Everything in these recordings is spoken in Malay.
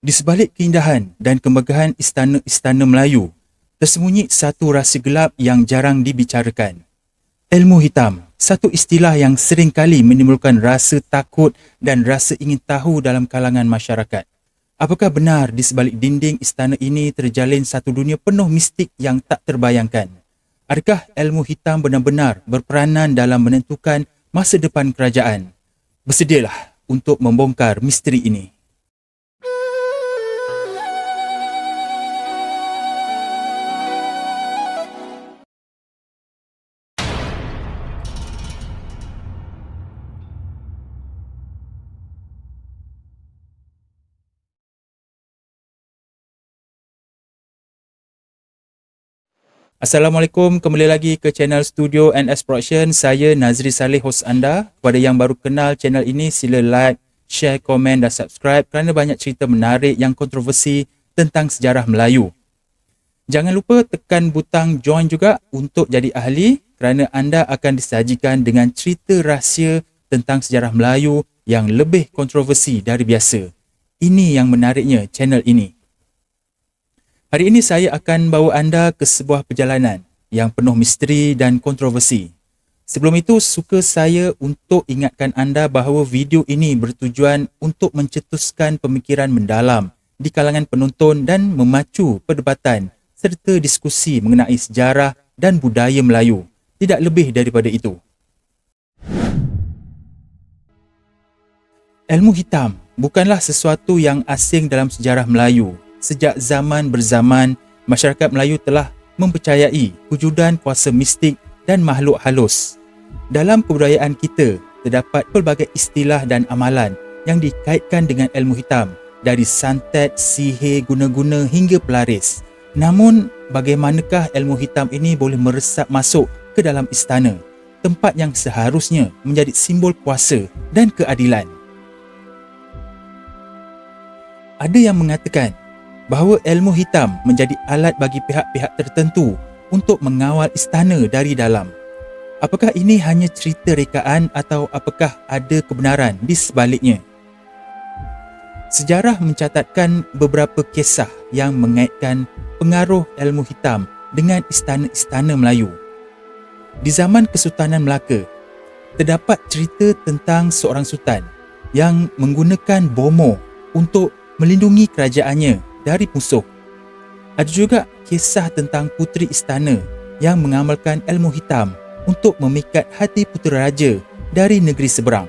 Di sebalik keindahan dan kemegahan istana-istana Melayu, tersembunyi satu rahsia gelap yang jarang dibicarakan. Ilmu hitam, satu istilah yang sering kali menimbulkan rasa takut dan rasa ingin tahu dalam kalangan masyarakat. Apakah benar di sebalik dinding istana ini terjalin satu dunia penuh mistik yang tak terbayangkan? Adakah ilmu hitam benar-benar berperanan dalam menentukan masa depan kerajaan? Bersedialah untuk membongkar misteri ini. Assalamualaikum, kembali lagi ke channel Studio NS Production. Saya Nazri Saleh, host anda. Kepada yang baru kenal channel ini, sila like, share, komen dan subscribe kerana banyak cerita menarik yang kontroversi tentang sejarah Melayu. Jangan lupa tekan butang join juga untuk jadi ahli kerana anda akan disajikan dengan cerita rahsia tentang sejarah Melayu yang lebih kontroversi dari biasa. Ini yang menariknya channel ini. Hari ini saya akan bawa anda ke sebuah perjalanan yang penuh misteri dan kontroversi. Sebelum itu, suka saya untuk ingatkan anda bahawa video ini bertujuan untuk mencetuskan pemikiran mendalam di kalangan penonton dan memacu perdebatan serta diskusi mengenai sejarah dan budaya Melayu. Tidak lebih daripada itu. Ilmu hitam bukanlah sesuatu yang asing dalam sejarah Melayu sejak zaman berzaman, masyarakat Melayu telah mempercayai wujudan kuasa mistik dan makhluk halus. Dalam kebudayaan kita, terdapat pelbagai istilah dan amalan yang dikaitkan dengan ilmu hitam dari santet, sihir, guna-guna hingga pelaris. Namun, bagaimanakah ilmu hitam ini boleh meresap masuk ke dalam istana, tempat yang seharusnya menjadi simbol kuasa dan keadilan? Ada yang mengatakan bahawa ilmu hitam menjadi alat bagi pihak-pihak tertentu untuk mengawal istana dari dalam. Apakah ini hanya cerita rekaan atau apakah ada kebenaran di sebaliknya? Sejarah mencatatkan beberapa kisah yang mengaitkan pengaruh ilmu hitam dengan istana-istana Melayu. Di zaman Kesultanan Melaka, terdapat cerita tentang seorang sultan yang menggunakan bomo untuk melindungi kerajaannya dari musuh. Ada juga kisah tentang puteri istana yang mengamalkan ilmu hitam untuk memikat hati putera raja dari negeri seberang.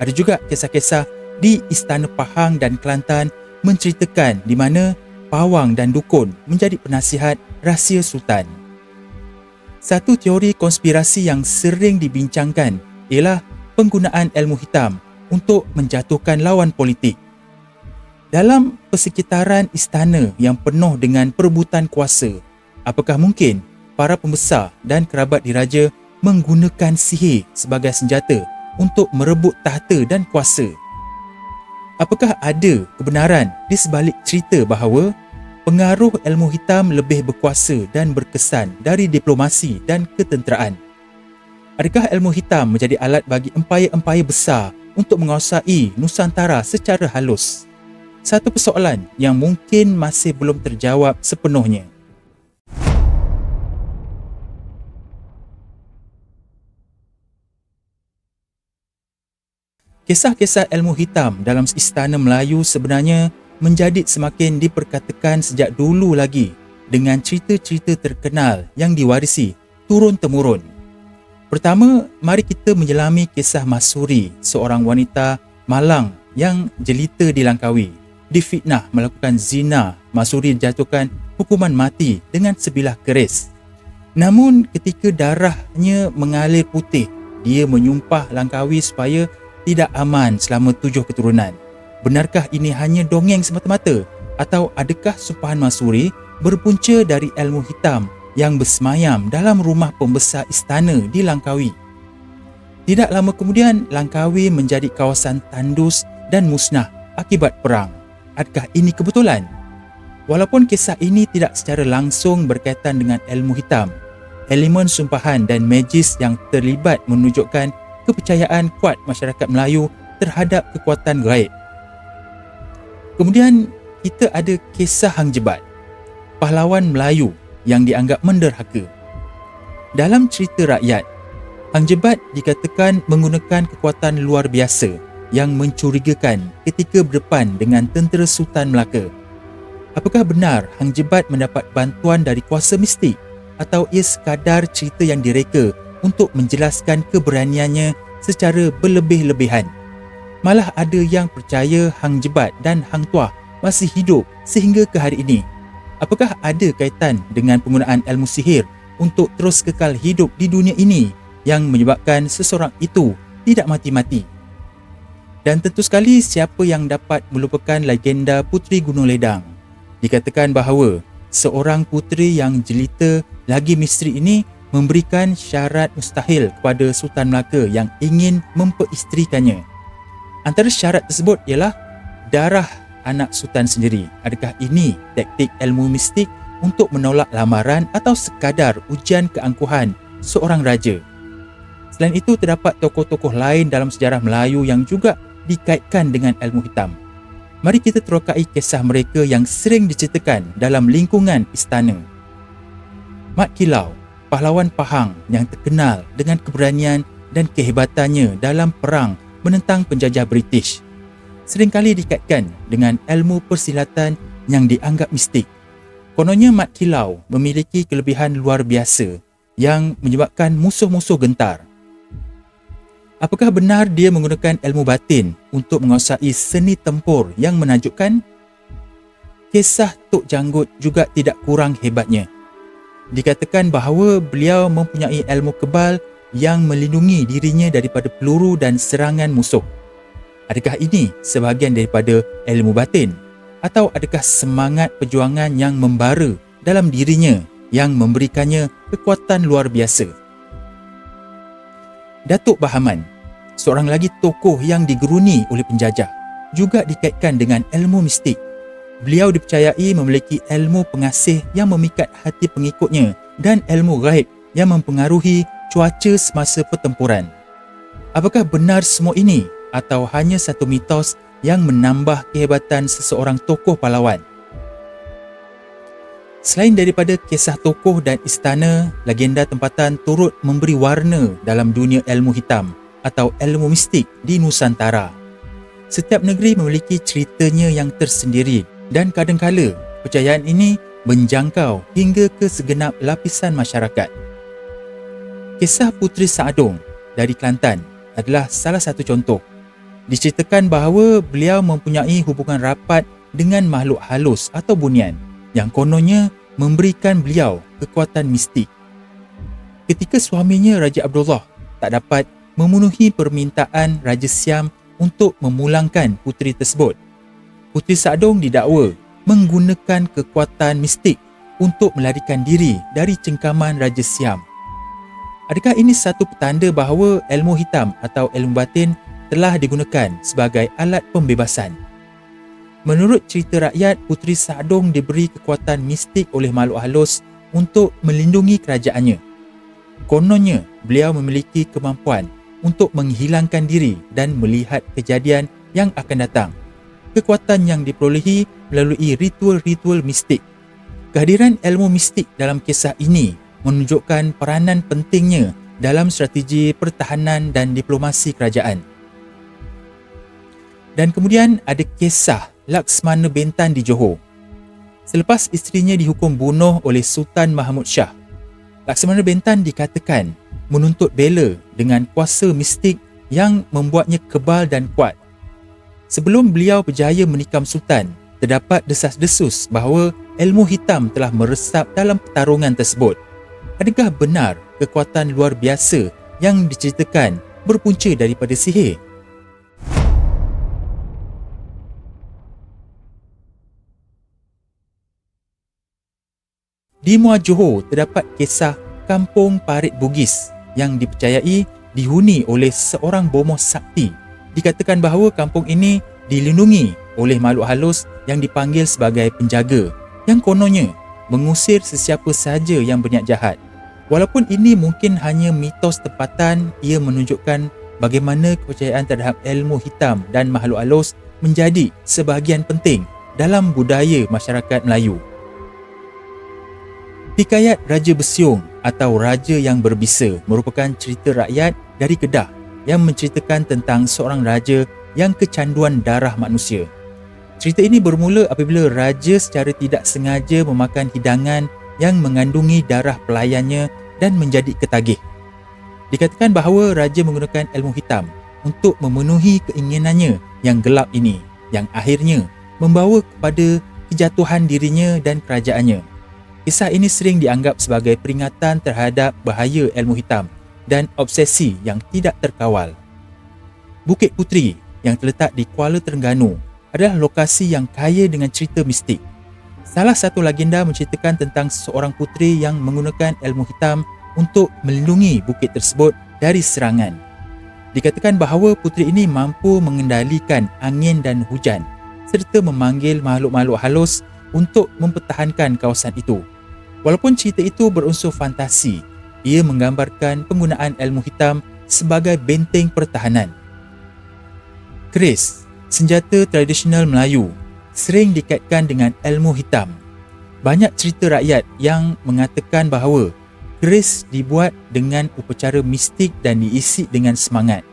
Ada juga kisah-kisah di Istana Pahang dan Kelantan menceritakan di mana pawang dan dukun menjadi penasihat rahsia sultan. Satu teori konspirasi yang sering dibincangkan ialah penggunaan ilmu hitam untuk menjatuhkan lawan politik. Dalam persekitaran istana yang penuh dengan perebutan kuasa, apakah mungkin para pembesar dan kerabat diraja menggunakan sihir sebagai senjata untuk merebut tahta dan kuasa? Apakah ada kebenaran di sebalik cerita bahawa pengaruh ilmu hitam lebih berkuasa dan berkesan dari diplomasi dan ketenteraan? Adakah ilmu hitam menjadi alat bagi empayar-empayar besar untuk menguasai Nusantara secara halus? Satu persoalan yang mungkin masih belum terjawab sepenuhnya. Kisah-kisah ilmu hitam dalam istana Melayu sebenarnya menjadi semakin diperkatakan sejak dulu lagi dengan cerita-cerita terkenal yang diwarisi turun-temurun. Pertama, mari kita menyelami kisah Masuri, seorang wanita malang yang jelita di Langkawi difitnah melakukan zina, Masuri dijatuhkan hukuman mati dengan sebilah keris. Namun ketika darahnya mengalir putih, dia menyumpah Langkawi supaya tidak aman selama tujuh keturunan. Benarkah ini hanya dongeng semata-mata atau adakah sumpahan Masuri berpunca dari ilmu hitam yang bersemayam dalam rumah pembesar istana di Langkawi? Tidak lama kemudian, Langkawi menjadi kawasan tandus dan musnah akibat perang. Adakah ini kebetulan? Walaupun kisah ini tidak secara langsung berkaitan dengan ilmu hitam, elemen sumpahan dan magis yang terlibat menunjukkan kepercayaan kuat masyarakat Melayu terhadap kekuatan gaib. Kemudian, kita ada kisah Hang Jebat, pahlawan Melayu yang dianggap menderhaka. Dalam cerita rakyat, Hang Jebat dikatakan menggunakan kekuatan luar biasa yang mencurigakan ketika berdepan dengan tentera Sultan Melaka. Apakah benar Hang Jebat mendapat bantuan dari kuasa mistik atau ia sekadar cerita yang direka untuk menjelaskan keberaniannya secara berlebih-lebihan? Malah ada yang percaya Hang Jebat dan Hang Tuah masih hidup sehingga ke hari ini. Apakah ada kaitan dengan penggunaan ilmu sihir untuk terus kekal hidup di dunia ini yang menyebabkan seseorang itu tidak mati-mati? Dan tentu sekali siapa yang dapat melupakan legenda Puteri Gunung Ledang? Dikatakan bahawa seorang puteri yang jelita lagi misteri ini memberikan syarat mustahil kepada Sultan Melaka yang ingin memperisterikannya. Antara syarat tersebut ialah darah anak sultan sendiri. Adakah ini taktik ilmu mistik untuk menolak lamaran atau sekadar ujian keangkuhan seorang raja? Selain itu, terdapat tokoh-tokoh lain dalam sejarah Melayu yang juga dikaitkan dengan ilmu hitam. Mari kita terokai kisah mereka yang sering diceritakan dalam lingkungan istana. Mat Kilau, pahlawan Pahang yang terkenal dengan keberanian dan kehebatannya dalam perang menentang penjajah British. Seringkali dikaitkan dengan ilmu persilatan yang dianggap mistik. Kononnya Mat Kilau memiliki kelebihan luar biasa yang menyebabkan musuh-musuh gentar. Apakah benar dia menggunakan ilmu batin untuk menguasai seni tempur yang menakjubkan? Kisah Tok Janggut juga tidak kurang hebatnya. Dikatakan bahawa beliau mempunyai ilmu kebal yang melindungi dirinya daripada peluru dan serangan musuh. Adakah ini sebahagian daripada ilmu batin atau adakah semangat perjuangan yang membara dalam dirinya yang memberikannya kekuatan luar biasa? Datuk Bahaman, seorang lagi tokoh yang digeruni oleh penjajah, juga dikaitkan dengan ilmu mistik. Beliau dipercayai memiliki ilmu pengasih yang memikat hati pengikutnya dan ilmu gaib yang mempengaruhi cuaca semasa pertempuran. Apakah benar semua ini atau hanya satu mitos yang menambah kehebatan seseorang tokoh pahlawan? Selain daripada kisah tokoh dan istana, legenda tempatan turut memberi warna dalam dunia ilmu hitam atau ilmu mistik di Nusantara. Setiap negeri memiliki ceritanya yang tersendiri dan kadangkala percayaan ini menjangkau hingga ke segenap lapisan masyarakat. Kisah Puteri Saadong dari Kelantan adalah salah satu contoh. Diceritakan bahawa beliau mempunyai hubungan rapat dengan makhluk halus atau bunian yang kononnya memberikan beliau kekuatan mistik. Ketika suaminya Raja Abdullah tak dapat memenuhi permintaan Raja Siam untuk memulangkan puteri tersebut, Puteri Saadong didakwa menggunakan kekuatan mistik untuk melarikan diri dari cengkaman Raja Siam. Adakah ini satu petanda bahawa ilmu hitam atau ilmu batin telah digunakan sebagai alat pembebasan? Menurut cerita rakyat, Puteri Sadong diberi kekuatan mistik oleh makhluk halus untuk melindungi kerajaannya. Kononnya, beliau memiliki kemampuan untuk menghilangkan diri dan melihat kejadian yang akan datang. Kekuatan yang diperolehi melalui ritual-ritual mistik. Kehadiran ilmu mistik dalam kisah ini menunjukkan peranan pentingnya dalam strategi pertahanan dan diplomasi kerajaan. Dan kemudian ada kisah Laksmana Bentan di Johor. Selepas isterinya dihukum bunuh oleh Sultan Mahmud Shah, Laksmana Bentan dikatakan menuntut bela dengan kuasa mistik yang membuatnya kebal dan kuat. Sebelum beliau berjaya menikam Sultan, terdapat desas-desus bahawa ilmu hitam telah meresap dalam pertarungan tersebut. Adakah benar kekuatan luar biasa yang diceritakan berpunca daripada sihir? Di Muar Johor terdapat kisah Kampung Parit Bugis yang dipercayai dihuni oleh seorang bomoh sakti. Dikatakan bahawa kampung ini dilindungi oleh makhluk halus yang dipanggil sebagai penjaga yang kononnya mengusir sesiapa sahaja yang berniat jahat. Walaupun ini mungkin hanya mitos tempatan, ia menunjukkan bagaimana kepercayaan terhadap ilmu hitam dan makhluk halus menjadi sebahagian penting dalam budaya masyarakat Melayu. Hikayat Raja Besiung atau Raja yang Berbisa merupakan cerita rakyat dari Kedah yang menceritakan tentang seorang raja yang kecanduan darah manusia. Cerita ini bermula apabila raja secara tidak sengaja memakan hidangan yang mengandungi darah pelayannya dan menjadi ketagih. Dikatakan bahawa raja menggunakan ilmu hitam untuk memenuhi keinginannya yang gelap ini yang akhirnya membawa kepada kejatuhan dirinya dan kerajaannya. Kisah ini sering dianggap sebagai peringatan terhadap bahaya ilmu hitam dan obsesi yang tidak terkawal. Bukit Putri yang terletak di Kuala Terengganu adalah lokasi yang kaya dengan cerita mistik. Salah satu legenda menceritakan tentang seorang putri yang menggunakan ilmu hitam untuk melindungi bukit tersebut dari serangan. Dikatakan bahawa puteri ini mampu mengendalikan angin dan hujan serta memanggil makhluk-makhluk halus untuk mempertahankan kawasan itu. Walaupun cerita itu berunsur fantasi, ia menggambarkan penggunaan ilmu hitam sebagai benteng pertahanan. Keris, senjata tradisional Melayu, sering dikaitkan dengan ilmu hitam. Banyak cerita rakyat yang mengatakan bahawa keris dibuat dengan upacara mistik dan diisi dengan semangat.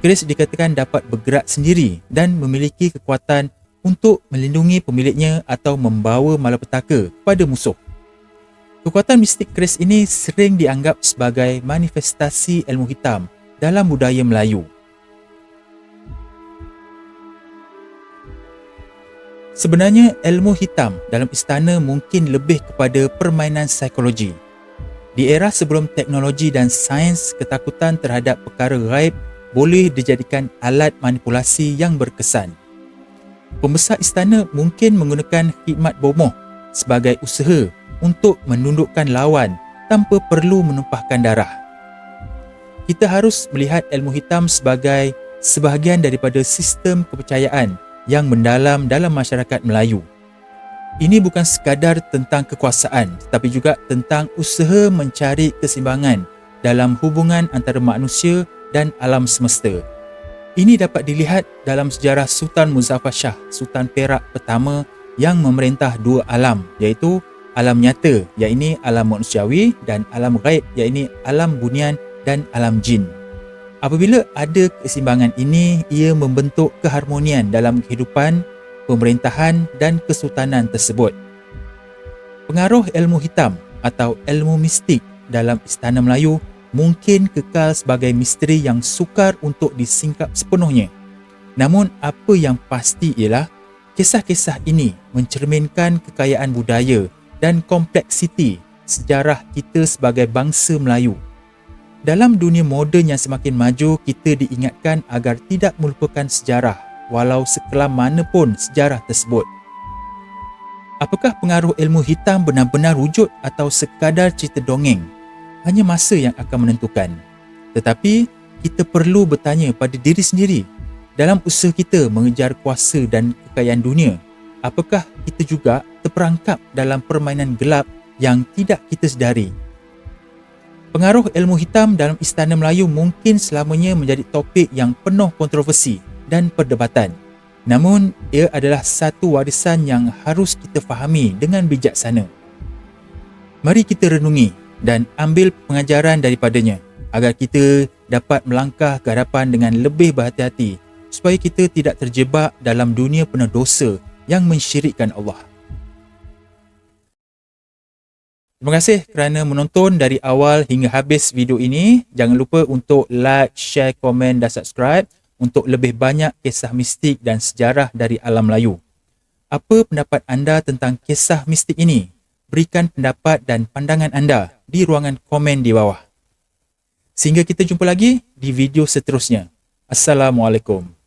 Keris dikatakan dapat bergerak sendiri dan memiliki kekuatan untuk melindungi pemiliknya atau membawa malapetaka pada musuh. Kekuatan mistik keris ini sering dianggap sebagai manifestasi ilmu hitam dalam budaya Melayu. Sebenarnya ilmu hitam dalam istana mungkin lebih kepada permainan psikologi. Di era sebelum teknologi dan sains, ketakutan terhadap perkara gaib boleh dijadikan alat manipulasi yang berkesan. Pembesar istana mungkin menggunakan khidmat bomoh sebagai usaha untuk menundukkan lawan tanpa perlu menumpahkan darah. Kita harus melihat ilmu hitam sebagai sebahagian daripada sistem kepercayaan yang mendalam dalam masyarakat Melayu. Ini bukan sekadar tentang kekuasaan tetapi juga tentang usaha mencari keseimbangan dalam hubungan antara manusia dan alam semesta. Ini dapat dilihat dalam sejarah Sultan Muzaffar Shah, Sultan Perak pertama yang memerintah dua alam iaitu alam nyata iaitu alam manusiawi dan alam gaib iaitu alam bunian dan alam jin. Apabila ada keseimbangan ini, ia membentuk keharmonian dalam kehidupan, pemerintahan dan kesultanan tersebut. Pengaruh ilmu hitam atau ilmu mistik dalam istana Melayu mungkin kekal sebagai misteri yang sukar untuk disingkap sepenuhnya. Namun apa yang pasti ialah kisah-kisah ini mencerminkan kekayaan budaya dan kompleksiti sejarah kita sebagai bangsa Melayu dalam dunia moden yang semakin maju, kita diingatkan agar tidak melupakan sejarah walau sekelam mana pun sejarah tersebut. Apakah pengaruh ilmu hitam benar-benar wujud atau sekadar cerita dongeng? Hanya masa yang akan menentukan. Tetapi, kita perlu bertanya pada diri sendiri dalam usaha kita mengejar kuasa dan kekayaan dunia, apakah kita juga terperangkap dalam permainan gelap yang tidak kita sedari? Pengaruh ilmu hitam dalam istana Melayu mungkin selamanya menjadi topik yang penuh kontroversi dan perdebatan. Namun, ia adalah satu warisan yang harus kita fahami dengan bijaksana. Mari kita renungi dan ambil pengajaran daripadanya agar kita dapat melangkah ke hadapan dengan lebih berhati-hati supaya kita tidak terjebak dalam dunia penuh dosa yang mensyirikkan Allah. Terima kasih kerana menonton dari awal hingga habis video ini. Jangan lupa untuk like, share, komen dan subscribe untuk lebih banyak kisah mistik dan sejarah dari alam Melayu. Apa pendapat anda tentang kisah mistik ini? Berikan pendapat dan pandangan anda di ruangan komen di bawah. Sehingga kita jumpa lagi di video seterusnya. Assalamualaikum.